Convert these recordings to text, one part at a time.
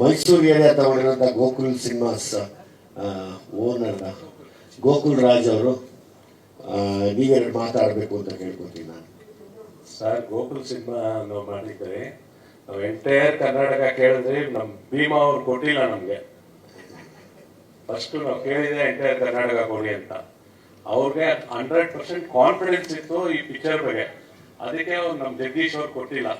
Mysuru area ತಗೊಂಡಿರೋಂಥ Gokul cinemas owner Gokul Raj ಅವರು ನೀವೆರಡು ಮಾತಾಡಬೇಕು ಅಂತ ಕೇಳ್ಕೊತೀನಿ ನಾನು. ಸರ್, ಗೋಕುಲ್ ಸಿನಿಮಾ ನಾವು ಮಾಡಿದ್ರಿ ನಾವು ಎಂಟೈರ್ ಕರ್ನಾಟಕ ಕೇಳಿದ್ರೆ ನಮ್ ಭೀಮಾ ಅವ್ರು ಕೊಟ್ಟಿಲ್ಲ ನಮಗೆ. ಫಸ್ಟ್ ನಾವು ಕೇಳಿದ್ರೆ ಎಂಟೈರ್ ಕರ್ನಾಟಕ ಕೊಡಿ ಅಂತ. ಅವ್ರಿಗೆ ಹಂಡ್ರೆಡ್ ಪರ್ಸೆಂಟ್ ಕಾನ್ಫಿಡೆನ್ಸ್ ಇತ್ತು ಈ ಪಿಕ್ಚರ್ ಬಗ್ಗೆ. ಅದಕ್ಕೆ ಅವ್ರು ನಮ್ಮ ಜಗದೀಶ್ ಅವ್ರು ಕೊಟ್ಟಿಲ್ಲ.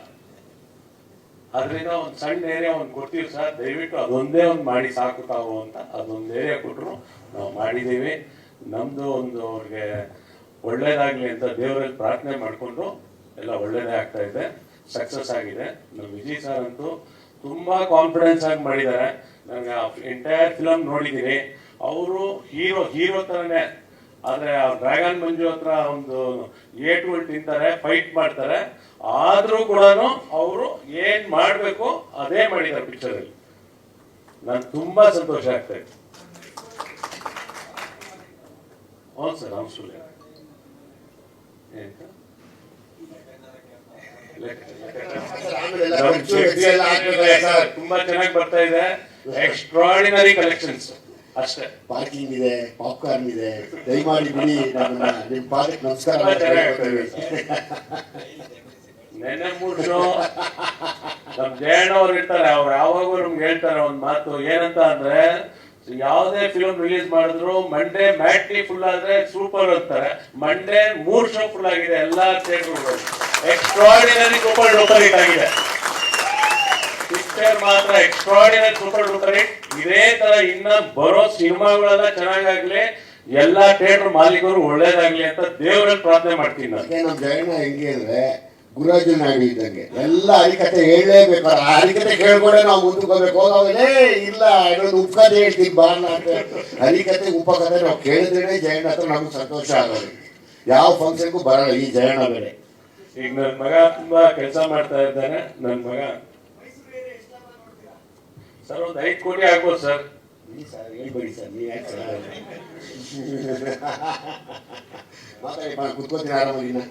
ಅದರಿಂದ ಒಂದು ಸಣ್ಣ ಏರಿಯಾ ಒಂದು ಕೊಡ್ತೀವಿ ಸರ್. ದಯವಿಟ್ಟು ಅದೊಂದೇ ಒಂದು ಮಾಡಿ ಸಾಕು ತಾವು ಅಂತ ಅದೊಂದು ಏರಿಯಾ ಕೊಟ್ಟರು ನಾವು ಮಾಡಿದ್ದೀವಿ ನಮ್ಮದು ಒಂದು ಅವ್ರಿಗೆ ಒಳ್ಳೇದಾಗಲಿ ಅಂತ ದೇವರಲ್ಲಿ ಪ್ರಾರ್ಥನೆ ಮಾಡಿಕೊಂಡು ಎಲ್ಲ ಒಳ್ಳೇದೇ ಆಗ್ತಾ ಇದೆ. ಸಕ್ಸಸ್ ಆಗಿದೆ. ನಮ್ಮ ವಿಜಯ್ ಸರ್ ಅಂತೂ ತುಂಬ ಕಾನ್ಫಿಡೆನ್ಸ್ ಆಗಿ ಮಾಡಿದ್ದಾರೆ. ನನಗೆ ಎಂಟೈರ್ ಫಿಲಮ್ ನೋಡಿದ್ದೀನಿ ಅವರು ಹೀರೋ ಹೀರೋ ಥರನೇ ಆದ್ರೆ ಡ್ರ್ಯಾಗನ್ ಮಂಜು ಹತ್ರ ಒಂದು ಏಟುಗಳು ತಿಂತಾರೆ ಫೈಟ್ ಮಾಡ್ತಾರೆ. ಆದ್ರೂ ಕೂಡ ಅವರು ಏನ್ ಮಾಡ್ಬೇಕು ಅದೇ ಮಾಡಿದ್ದಾರೆ ಪಿಕ್ಚರ್ ಅಲ್ಲಿ ನನ್ ತುಂಬಾ ಸಂತೋಷ ಆಗ್ತಾ ಇತ್ತು ಹೌದು ಸರ್ ಎಲ್ಲ ತುಂಬಾ ಚೆನ್ನಾಗಿ ಬರ್ತಾ ಇದೆ. ಎಕ್ಸ್ಟ್ರಾಡಿನರಿ ಕಲೆಕ್ಷನ್ಸ್ ಅಷ್ಟೇ ಪಾರ್ಕಿಂಗ್ ಇದೆ ಪಾಪ್ಕಾರ್ನ್ ಇದೆ ದಯಮಾಡಿ ಬಿಡಿ ನಮ್ಮನ್ನ ನಿಮ್ಮ ಪಾದಕ್ಕೆ ನಮಸ್ಕಾರ ತುಂಬಾ ಅಂತ ಚೆನ್ನಾಗಿ ಆಗ್ತಾ ಇದೆ ಹೇಳ್ಕೊತೀವಿ. ನೆನ್ನೆ ಮೂರ್ ಶೋ ನಮ್ ಜಯಣ್ಣ ಅವ್ರು ಇರ್ತಾರೆ ಅವ್ರು ಯಾವಾಗೂ ನಮ್ಗೆ ಹೇಳ್ತಾರೆ ಒಂದ್ ಮಾತು ಏನಂತ ಅಂದ್ರೆ ಯಾವುದೇ ಫಿಲ್ಮ್ ರಿಲೀಸ್ ಮಾಡಿದ್ರು ಮಂಡೇ ಮ್ಯಾಟ್ನಿ ಫುಲ್ ಆದ್ರೆ ಸೂಪರ್ ಅಂತಾರೆ ಮಂಡೇ ಮೂರ್ ಶೋ ಫುಲ್ ಆಗಿದೆ ಎಲ್ಲಾ ಥಿಯೇಟರ್ಗಳು ಎಕ್ಸ್ಟ್ರಾಡಿನರಿ ಸೂಪರ್ ಡೂಪರ್ ಹಿಟ್ ಆಗಿದೆ ಪಿಕ್ಚರ್ ಮಾತ್ರ ಎಕ್ಸ್ಟ್ರಾಡಿನರಿ ಸೂಪರ್ ಡೂಪರ್ ಇದೇ ತರ ಇನ್ನ ಬರೋ ಸಿನಿಮಾಗಳೆಲ್ಲ ಚೆನ್ನಾಗಾಗ್ಲಿ ಎಲ್ಲಾ ಥಿಯೇಟರ್ ಮಾಲೀಕರು ಒಳ್ಳೇದಾಗ್ಲಿ ಅಂತ ದೇವರಲ್ಲಿ ಪ್ರಾರ್ಥನೆ ಮಾಡ್ತೀನಿ ನಾನು. ನಮ್ಮ ಜಯಣ್ಣ ಹೆಂಗೆ ಅಂದ್ರೆ ಗುರುರಾಜ ನಾಯ್ಡು ಇದ್ದಂಗೆ. ಎಲ್ಲ ಹರಿಕತೆ ಹೇಳಲೇಬೇಕು. ಆ ಹರಿಕತೆ ಕೇಳ್ಕೊಂಡೆ ನಾವು ಮುಂದಕ್ಕೆ ಹೋಗ್ಬೇಕು. ಹೋಗವೇ ಇಲ್ಲ ಇನ್ನೊಂದು ಉಪಕಥೆ ಹೇಳ್ತೀನಿ ಬಾ ಅಂತ ಹರಿಕತೆ ಉಪಕಥೆ ನಾವು ಕೇಳಿದ್ರೆ ಜಯಣ್ಣ ಹತ್ರ ನಮ್ಗೆ ಸಂತೋಷ ಆಗೋದು. ಯಾವ ಫಂಕ್ಷನ್ಗೂ ಬರಲ್ಲ ಈ ಜಯಣ್ಣ ಬೇರೆ ಈಗ ನನ್ನ ಮಗ ತುಂಬಾ ಕೆಲಸ ಮಾಡ್ತಾ ಇದ್ದಾನೆ. ನನ್ನ ಮಗ ಸರ್ ಒಂದು ಐದು ಕೋಟಿ ಆಗ್ಬೋದು ಸರ್. ನೀ ಸರ್ ಹೇಳ್ಬೇಡಿ ಸರ್ ನೀ ಯಾಕೆ ಸರ್ ಮಾತಾಡಿ ಕುತ್ಕೋತೀನಿ